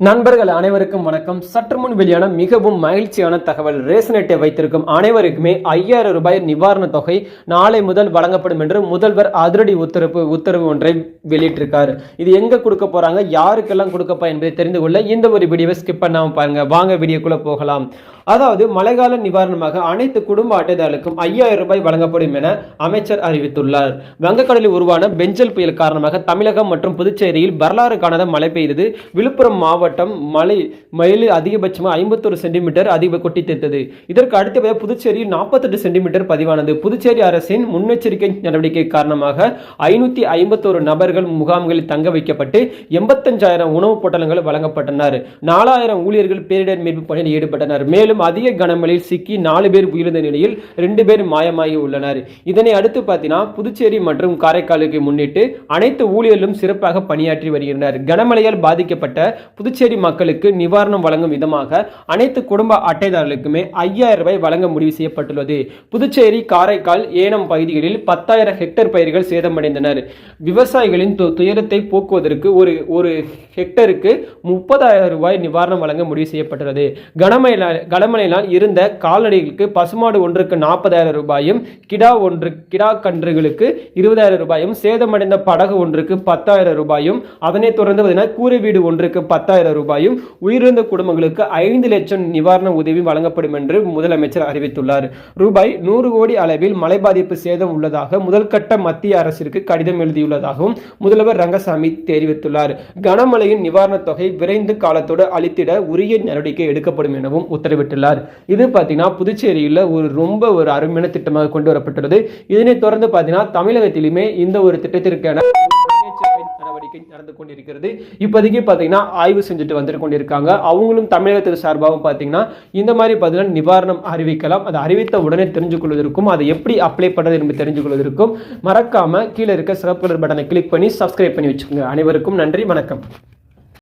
நண்பர்கள் அனைவருக்கும் வணக்கம். சற்று முன் வெளியான மிகவும் மகிழ்ச்சியான தகவல் ரேஷன் அட்டை வைத்திருக்கும் அனைவருக்குமே ஐயாயிரம் ரூபாய் நிவாரணத் தொகை நாளை முதல் வழங்கப்படும் என்று முதல்வர் அதிரடி உத்தரவு உத்தரவு ஒன்றை வெளியிட்டிருக்காரு. இது எங்க கொடுக்க போறாங்க யாருக்கெல்லாம் கொடுக்கப்பா என்பதை தெரிந்து கொள்ள இந்த ஒரு வீடியோவை ஸ்கிப் பண்ணாமல் பாருங்க. வாங்க வீடியோக்குள்ள போகலாம். அதாவது மழைக்கால நிவாரணமாக அனைத்து குடும்ப அட்டைதாரர்களுக்கும் ஐயாயிரம் ரூபாய் வழங்கப்படும் என அமைச்சர் அறிவித்துள்ளார். வங்கக்கடலில் உருவான பெஞ்சல் புயல் காரணமாக தமிழகம் மற்றும் புதுச்சேரியில் வரலாறு காணாத மழை பெய்தது. விழுப்புரம் மாவட்டம் மழை மயில் அதிகபட்சமாக ஐம்பத்தொரு சென்டிமீட்டர் அதிக கொட்டி தீர்த்தது. இதற்கு அடுத்தபடியாக புதுச்சேரியில் நாற்பத்தெட்டு சென்டிமீட்டர் பதிவானது. புதுச்சேரி அரசின் முன்னெச்சரிக்கை நடவடிக்கை காரணமாக ஐநூற்றி ஐம்பத்தோரு நபர்கள் முகாம்களில் தங்க வைக்கப்பட்டு எண்பத்தஞ்சாயிரம் உணவுப் பொட்டலங்கள் வழங்கப்பட்டனர். நாலாயிரம் ஊழியர்கள் பேரிடர் மீட்பு பணியில் ஈடுபட்டனர். மேலும் மேலும் அதிக கனமழையில் சிக்கி நாலு பேர் உயிரிழந்த நிலையில் ரெண்டு பேர் மாயமாகி உள்ளனர். இதனை அடுத்து பார்த்தீங்கன்னா புதுச்சேரி மற்றும் காரைக்காலுக்கு முன்னிட்டு அனைத்து ஊழியர்களும் சிறப்பாக பணியாற்றி வருகின்றனர். கனமழையால் பாதிக்கப்பட்ட புதுச்சேரி மக்களுக்கு நிவாரணம் வழங்கும் விதமாக அனைத்து குடும்ப அட்டைதாரர்களுக்குமே ஐயாயிரம் ரூபாய் வழங்க முடிவு செய்யப்பட்டுள்ளது. புதுச்சேரி காரைக்கால் ஏனம் பகுதிகளில் பத்தாயிரம் ஹெக்டேர் பயிர்கள் சேதமடைந்தனர். விவசாயிகளின் துயரத்தை போக்குவதற்கு ஒரு ஒரு ஹெக்டருக்கு முப்பதாயிரம் ரூபாய் நிவாரணம் வழங்க முடிவு செய்யப்பட்டுள்ளது. கனமழை வடமலையினால் இருந்த கால்நடைகளுக்கு பசுமாடு ஒன்றுக்கு நாற்பதாயிரம் ரூபாயும் கிடா ஒன்று கிடா கன்றுகளுக்கு இருபதாயிரம் ரூபாயும் சேதமடைந்த படகு ஒன்றுக்கு பத்தாயிரம் ரூபாயும் அதனைத் தொடர்ந்து பார்த்தீங்கன்னா கூரை வீடு ஒன்றுக்கு பத்தாயிரம் ரூபாயும் உயிரிழந்த குடும்பங்களுக்கு ஐந்து லட்சம் நிவாரண உதவி வழங்கப்படும் என்று முதலமைச்சர் அறிவித்துள்ளார். ரூபாய் நூறு கோடி அளவில் மழை பாதிப்பு சேதம் உள்ளதாக முதல்கட்ட மத்திய அரசிற்கு கடிதம் எழுதியுள்ளதாகவும் முதல்வர் ரங்கசாமி தெரிவித்துள்ளார். கனமழையின் நிவாரணத் தொகை விரைந்து காலத்தோடு அளித்திட உரிய நடவடிக்கை எடுக்கப்படும் எனவும் உத்தரவிட்டுள்ளார் இது பார்த்தீங்கன்னா புதுச்சேரியில் ஒரு ரொம்ப ஒரு அருமையான திட்டமாக கொண்டு வரப்பட்டுள்ளது. இதனைத் தொடர்ந்து பார்த்தீங்கன்னா தமிழகத்திலுமே இந்த ஒரு திட்டத்திற்கான நடவடிக்கை நடந்து கொண்டிருக்கிறது. இப்போதைக்கு பார்த்தீங்கன்னா ஆய்வு செஞ்சுட்டு வந்துட்டு கொண்டிருக்காங்க. அவங்களும் தமிழகத்துக்கு சார்பாகவும் பார்த்தீங்கன்னா இந்த மாதிரி பார்த்தீங்கன்னா நிவாரணம் அறிவிக்கலாம். அதை அறிவித்த உடனே தெரிஞ்சு கொள்வதற்கும் அதை எப்படி அப்ளை பண்ணுறது என்பது தெரிஞ்சு கொள்வதற்கும் மறக்காமல் கீழே இருக்க சிறப்பு பட்டனை கிளிக் பண்ணி சப்ஸ்கிரைப் பண்ணி வச்சுக்கோங்க. அனைவருக்கும் நன்றி வணக்கம்.